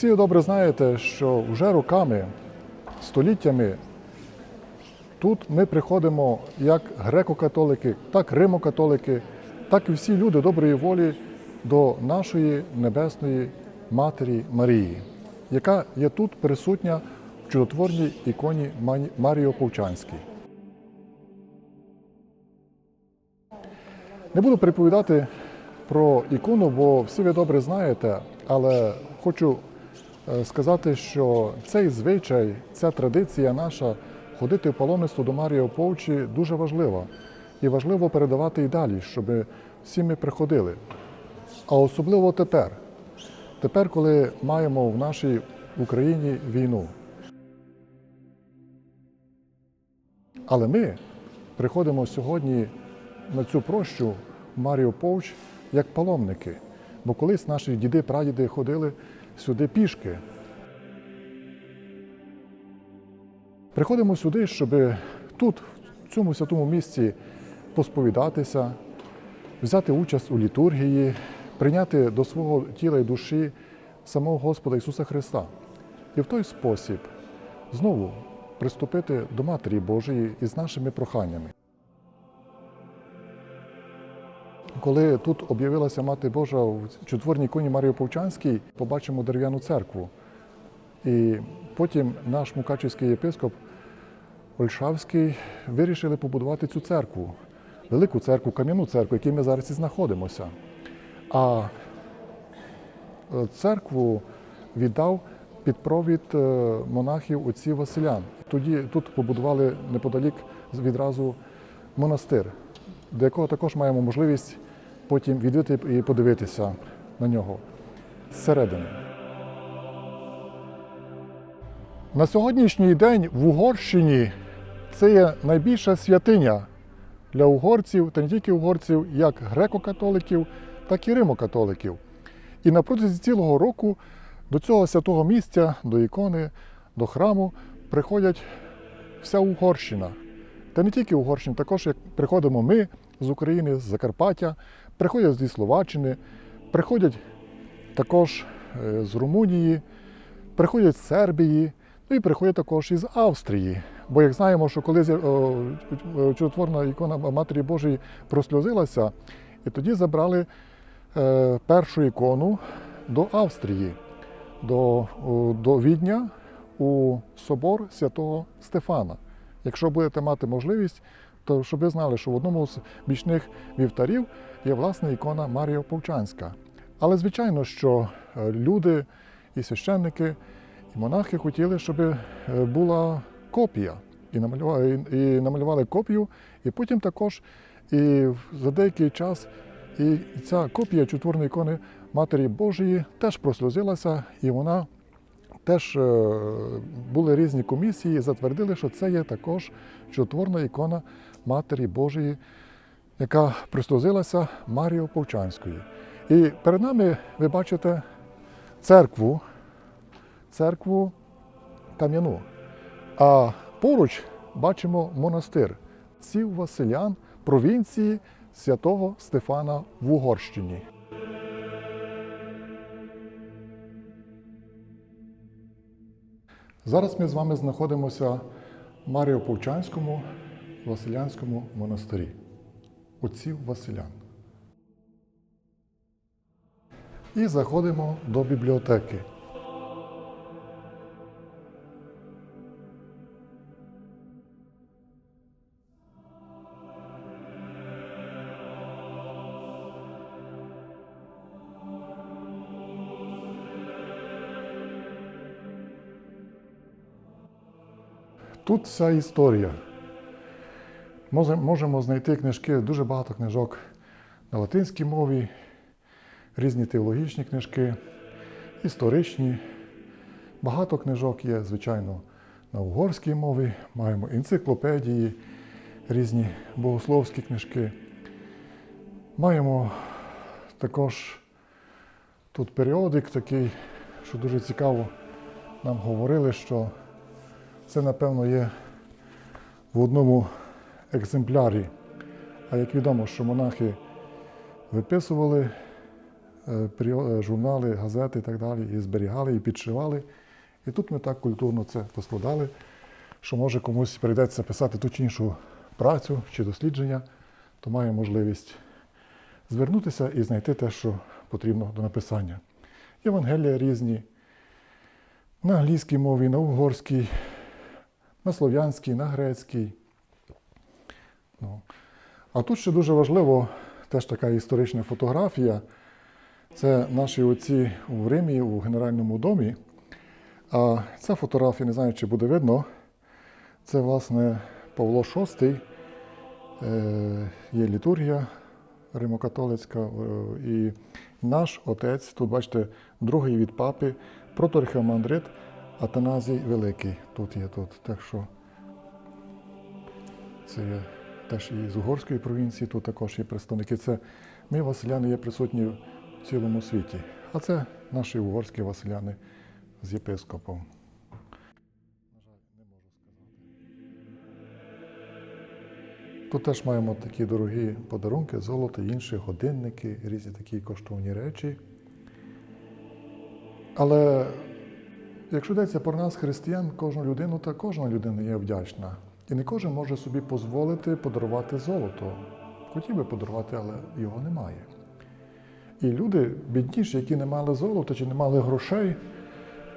Всі добре знаєте, що вже роками, століттями тут ми приходимо як греко-католики, так римо-католики, так і всі люди доброї волі до нашої небесної Матері Марії, яка є тут присутня в чудотворній іконі Марії Повчанській. Не буду приповідати про ікону, бо всі ви добре знаєте, але хочу сказати, що цей звичай, ця традиція наша ходити в паломництво до Марії Оповчі дуже важлива. І важливо передавати і далі, щоб всі ми приходили. А особливо тепер. Тепер, коли маємо в нашій Україні війну. Але ми приходимо сьогодні на цю прощу Марію Повч як паломники. Бо колись наші діди, прадіди ходили сюди пішки. Приходимо сюди, щоб тут, в цьому святому місці, посповідатися, взяти участь у літургії, прийняти до свого тіла і душі самого Господа Ісуса Христа. І в той спосіб знову приступити до Матері Божої із нашими проханнями. Коли тут об'явилася Мати Божа в чудотворній іконі Марії Повчанській, побачимо дерев'яну церкву. І потім наш мукачівський єпископ Ольшавський вирішили побудувати цю церкву, велику церкву, кам'яну церкву, в якій ми зараз і знаходимося. А е, церкву віддав під провід е, монахів отців Василян. Тоді тут побудували неподалік відразу монастир, до якого також маємо можливість потім відвідати і подивитися на нього зсередини. На сьогоднішній день в Угорщині це є найбільша святиня для угорців, та не тільки угорців, як греко-католиків, так і римо-католиків. І на протязі цілого року до цього святого місця, до ікони, до храму приходять вся Угорщина. Та не тільки Угорщина, також як приходимо ми з України, з Закарпаття, приходять зі Словаччини, приходять також е, з Румунії, приходять з Сербії, ну і приходять також із Австрії. Бо як знаємо, що коли з'яв- о, чу- чудотворна ікона Матері Божої просльозилася, і тоді забрали е, першу ікону до Австрії, до, до Відня у собор святого Стефана. Якщо будете мати можливість, то щоб ви знали, що в одному з бічних вівтарів є власне ікона Марія Повчанська. Але звичайно, що е, люди і священники, і монахи хотіли, щоб е, була копія. І намалювали, і, намалювали копію, і потім також і за деякий час і ця копія чудотворної ікони Матері Божої теж прослузилася, і вона теж е, були різні комісії, затвердили, що це є також чудотворна ікона Матері Божої, яка прислузилася Марією Повчанської. І перед нами ви бачите церкву, церкву кам'яну. А поруч бачимо монастир ців Василян провінції святого Стефана в Угорщині. Зараз ми з вами знаходимося в Маріоповчанському Василянському монастирі. Отців Василян. І заходимо до бібліотеки. Тут вся історія. Може- Можемо знайти книжки, дуже багато книжок на латинській мові, різні теологічні книжки, історичні. Багато книжок є, звичайно, на угорській мові. Маємо енциклопедії, різні богословські книжки. Маємо також тут періодик такий, що дуже цікаво. Нам говорили, що це, напевно, є в одному екземплярі. А як відомо, що монахи виписували е, е, журнали, газети і так далі, і зберігали, і підшивали. І тут ми так культурно це поскладали, що може комусь прийдеться писати ту чи іншу працю чи дослідження, то має можливість звернутися і знайти те, що потрібно до написання. Євангелія різні на англійській мові, на угорській, на слов'янській, на грецькій. Ну. А тут ще дуже важливо, теж така історична фотографія. Це наші отці у Римі, у Генеральному домі. А ця фотографія, не знаю, чи буде видно, це, власне, Павло VI, е, є літургія римокатолицька, е, і наш отець, тут бачите, другий від папи, проторхіомандрит Атаназій Великий. Тут є тут. Так що це є теж і з Угорської провінції, тут також є представники. Це ми, Василяни, є присутні в цілому світі. А це наші угорські Василяни з єпископом. Тут теж маємо такі дорогі подарунки, золото, інші годинники, різні такі коштовні речі. Але якщо йдеться про нас, християн, кожну людину, то кожна людина є вдячна. І не кожен може собі дозволити подарувати золото. Хотів би подарувати, але його немає. І люди, бідніші, які не мали золота чи не мали грошей,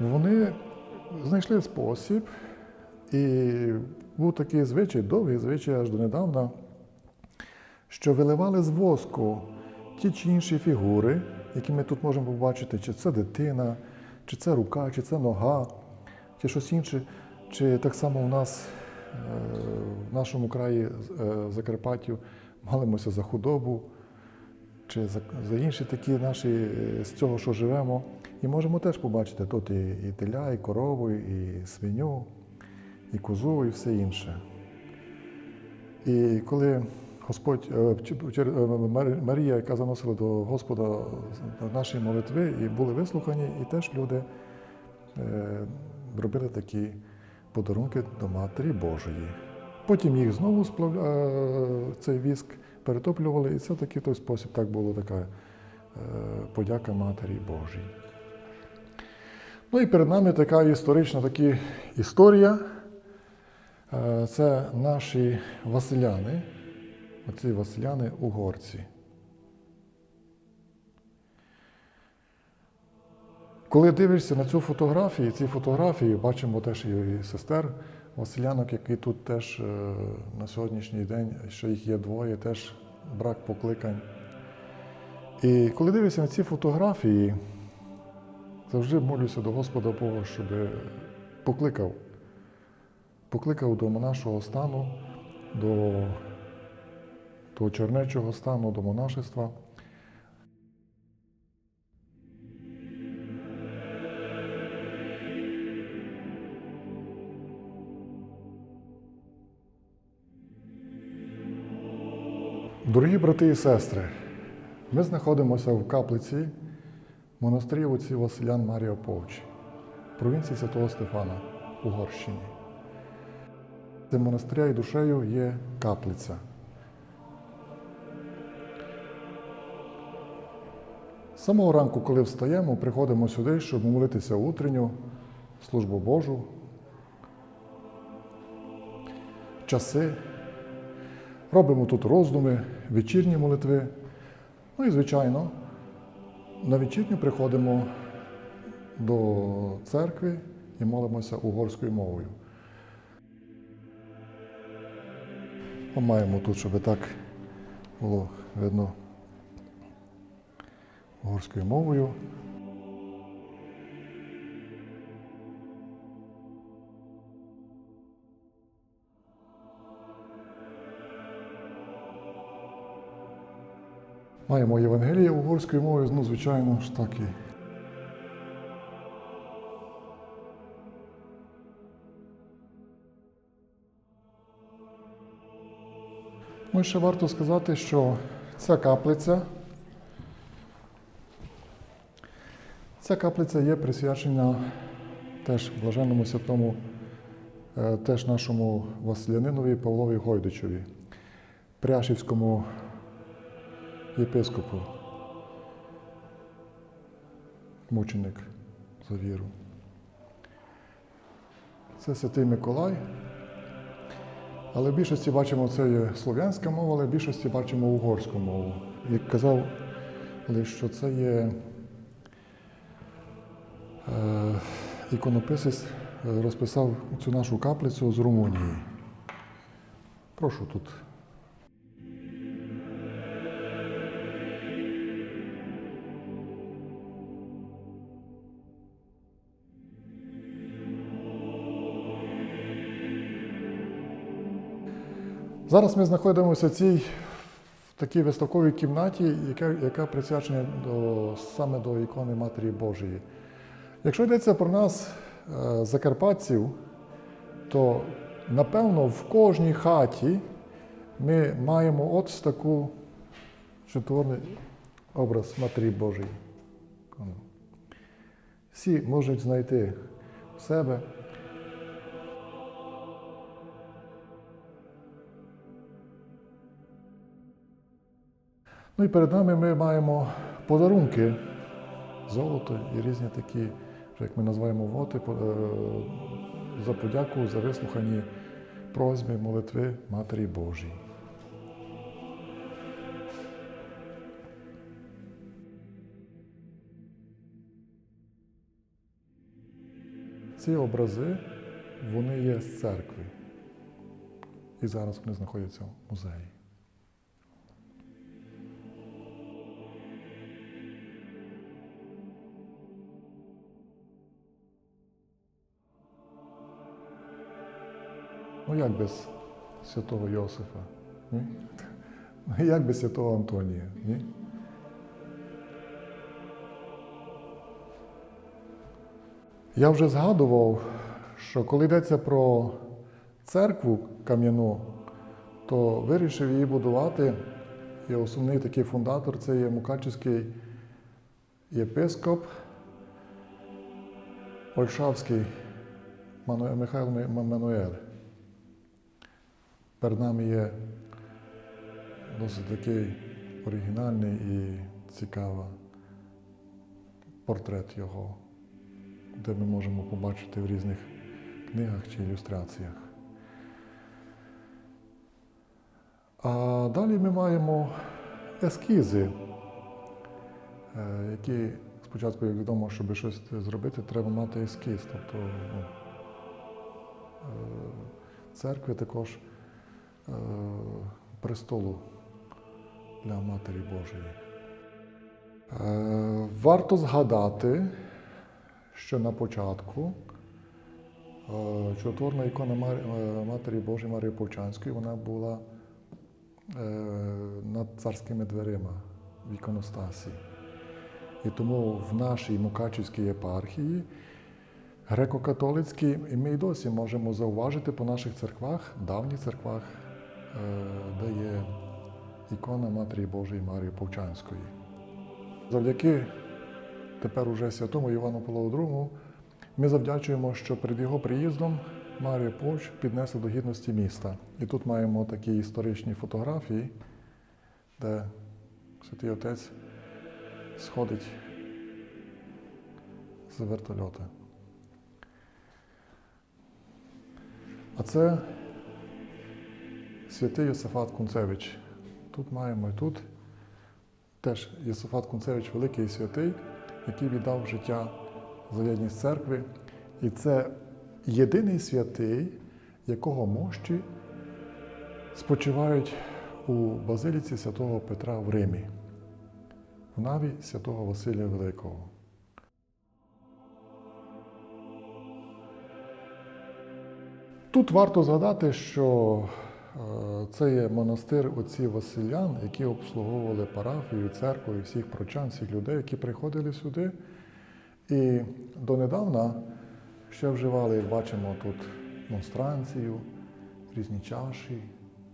вони знайшли спосіб, і був такий звичай, довгий звичай аж донедавна, що виливали з воску ті чи інші фігури, які ми тут можемо побачити, чи це дитина, чи це рука, чи це нога, чи щось інше, чи так само у нас в нашому краї е, Закарпаттю молимося за худобу, чи за, за інші такі наші е, з цього, що живемо. І можемо теж побачити тут і, і теля, і корову, і свиню, і козу, і все інше. І коли Господь е, Марія, яка заносила до Господа наші молитви, і були вислухані, і теж люди робили такі подарунки до Матері Божої. Потім їх знову сплав... е, цей віск перетоплювали, і це такий той спосіб, так було така е, подяка Матері Божій. Ну і перед нами така історична такі історія. Е, Це наші Василяни, оці Василяни Коли дивишся на цю фотографію, ці фотографії бачимо теж і сестер Василянок, які тут теж е, на сьогоднішній день, що їх є двоє, теж брак покликань. І коли дивишся на ці фотографії, завжди молюся до Господа Бога, щоб покликав. Покликав до монашого стану, до того чернечого стану, до монашества. Дорогі брати і сестри, ми знаходимося в каплиці монастирі отців Василян Марія Повчі, провінції Святого Стефана, Угорщині. Цим монастиря і душею є каплиця. З самого ранку, коли встаємо, приходимо сюди, щоб молитися утренню, службу Божу, часи. Робимо тут роздуми, вечірні молитви. Ну і, звичайно, на вечірню приходимо до церкви і молимося угорською мовою. Ми маємо тут, щоб так було видно угорською мовою. Маємо Євангеліє угорською мовою, ну, звичайно ж так і. Ну, ще варто сказати, що ця каплиця, ця каплиця є присвячена теж блаженному святому, е, теж нашому Василянинові Павлові Гойдичеві, Пряшівському єпископу. мученик за віру. Це Святий Миколай. Але в більшості бачимо, це є слов'янська мова, але в більшості бачимо угорську мову. Як казав, що це є е, іконописець е, розписав цю нашу каплицю з Румунії. Прошу тут. Зараз ми знаходимося в цій в такій виставковій кімнаті, яка, яка присвячена до, саме до ікони Матері Божої. Якщо йдеться про нас, е, закарпатців, то напевно в кожній хаті ми маємо от таку чудовий образ Матері Божої. Всі можуть знайти в себе. Ну і перед нами ми маємо подарунки, золото і різні такі, як ми називаємо воти, е, за подяку за вислухані просьби, молитви Матері Божій. Ці образи, вони є з церкви. І зараз вони знаходяться в музеї. Ну як без святого Йосифа? Ні? Ну, Як без святого Антонія? Ні? Я вже згадував, що коли йдеться про церкву кам'яну, то вирішив її будувати. І основний такий фундатор це є Мукачівський єпископ Ольшавський Михайло Мануель. Перед нами є досить такий оригінальний і цікавий портрет його, де ми можемо побачити в різних книгах чи ілюстраціях. А далі ми маємо ескізи, е, які спочатку, як відомо, щоб щось зробити, треба мати ескіз. Тобто ну, е, церкви також престолу для Матері Божої. Е, Варто згадати, що на початку е, чудотворна ікона е, Матері Божої Марії Повчанської вона була е, над царськими дверима в іконостасі. І тому в нашій Мукачівській єпархії греко-католицькій, і ми й досі можемо зауважити по наших церквах, давніх церквах, е, де є ікона Матері Божої Марії Повчанської. Завдяки тепер уже святому Івану Павлу II ми завдячуємо, що перед його приїздом Марію Повч піднесли до гідності міста. І тут маємо такі історичні фотографії, де святий отець сходить з вертольота. А це святий Йосифат Кунцевич. Тут маємо і тут теж Йосифат Кунцевич великий святий, який віддав життя за єдність церкви. І це єдиний святий, якого мощі спочивають у базиліці святого Петра в Римі, в наві святого Василія Великого. Тут варто згадати, що це є монастир отців Василян, які обслуговували парафію, церкву і всіх прочан, всіх людей, які приходили сюди. І донедавна ще вживали, бачимо, тут монстранцію, різні чаші,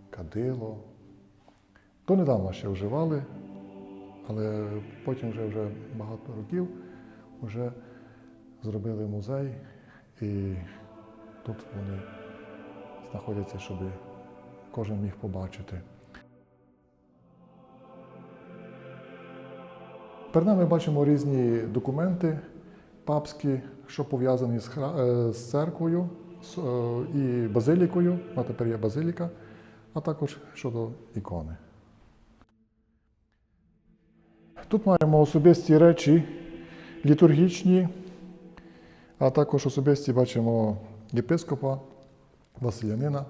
кадило. Донедавна ще вживали, але потім вже, вже багато років вже зробили музей, і тут вони знаходяться, щоб кожен міг побачити. Перед нами бачимо різні документи папські, що пов'язані з, е, з церквою е, і базилікою. А тепер є базиліка, а також щодо ікони. Тут маємо особисті речі літургічні, а також особисті бачимо єпископа Василянина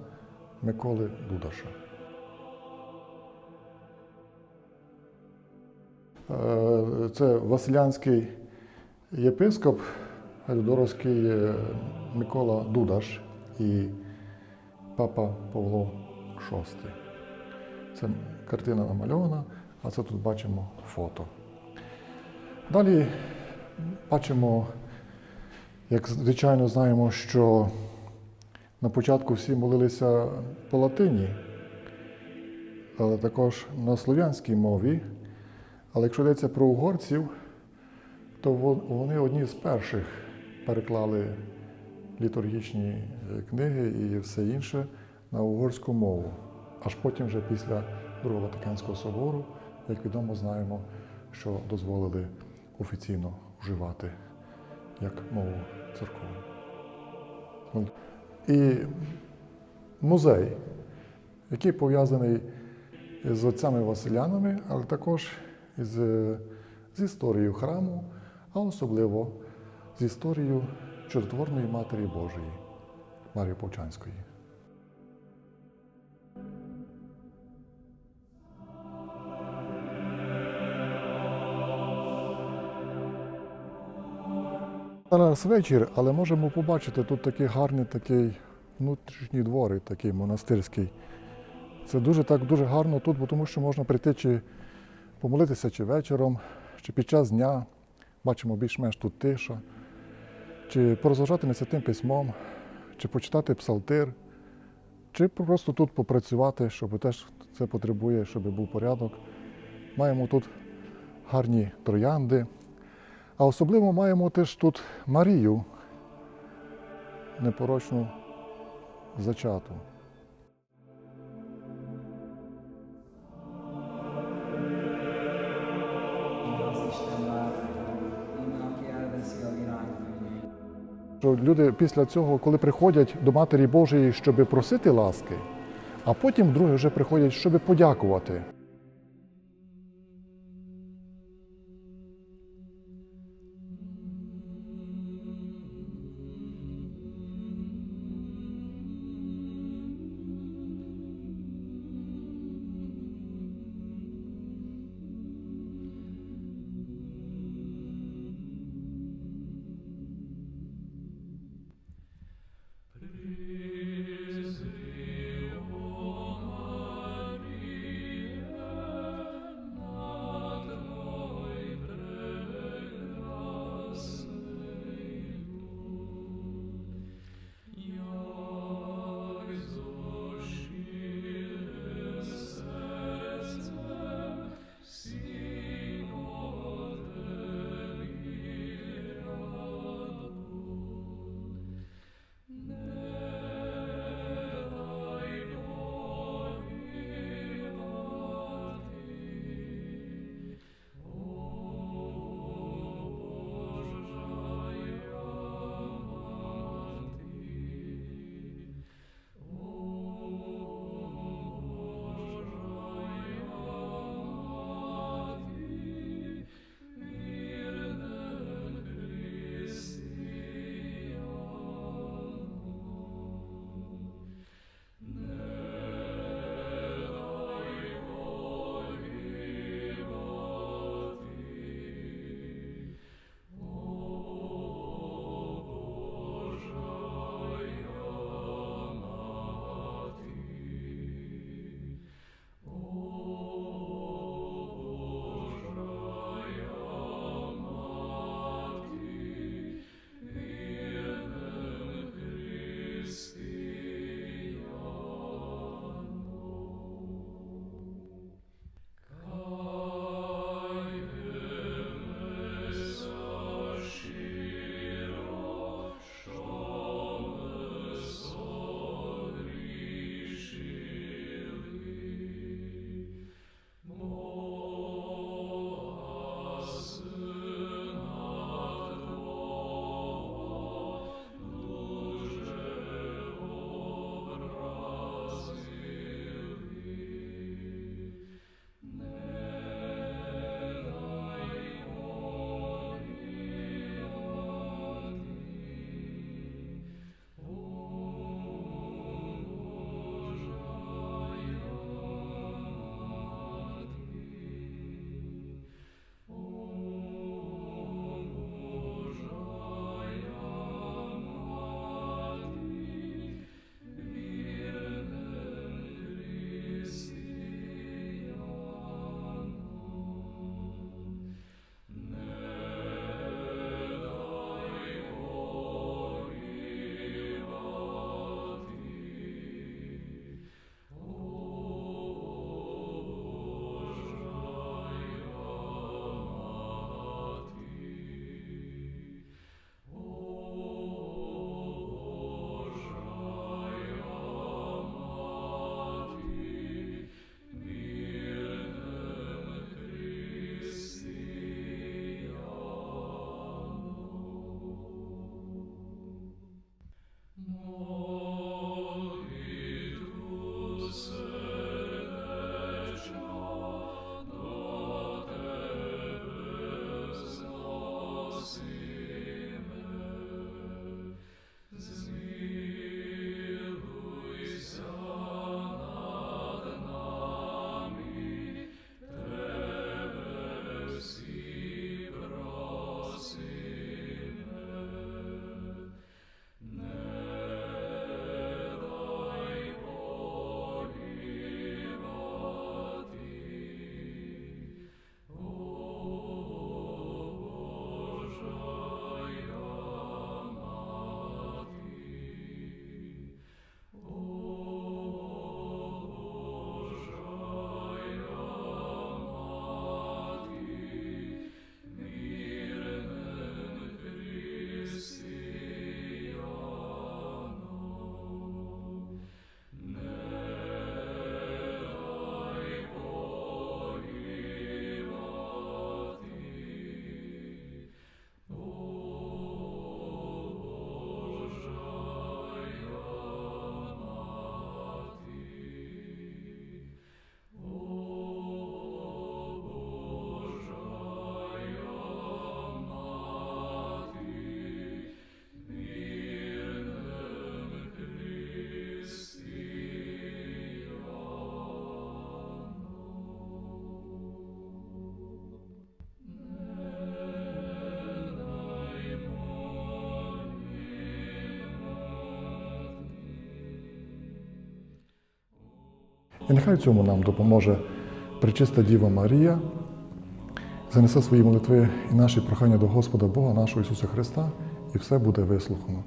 Миколи Дудаша. Е, Це Василянський єпископ Людоровський е, Микола Дудаш і папа Павло VI. Це картина намальована, а це тут бачимо фото. Далі бачимо, як звичайно знаємо, що на початку всі молилися по латині, але також на слов'янській мові. Але якщо йдеться про угорців, то вони одні з перших переклали літургічні е, книги і все інше на угорську мову. Аж потім, вже після Другого Ватиканського собору, як відомо, знаємо, що дозволили офіційно вживати як мову церковну. І музей, який пов'язаний з отцями Василянами, але також з, з історією храму, а особливо з історією Чудотворної Матері Божої Марії Повчанської. Зараз вечір, але можемо побачити тут такий гарний такий внутрішній дворик, такий монастирський. Це дуже так дуже гарно тут, бо тому що можна прийти чи помолитися чи вечором, чи під час дня. Бачимо більш-менш тут тиша, чи порозважати над святим письмом, чи почитати псалтир, чи просто тут попрацювати, щоб теж це потребує, щоб був порядок. Маємо тут гарні троянди. А особливо маємо теж тут Марію, непорочну зачату. Що люди після цього, коли приходять до Матері Божої, щоб просити ласки, а потім друге вже приходять, щоб подякувати. І нехай цьому нам допоможе Пречиста Діва Марія, занесе свої молитви і наші прохання до Господа Бога нашого Ісуса Христа, і все буде вислухано.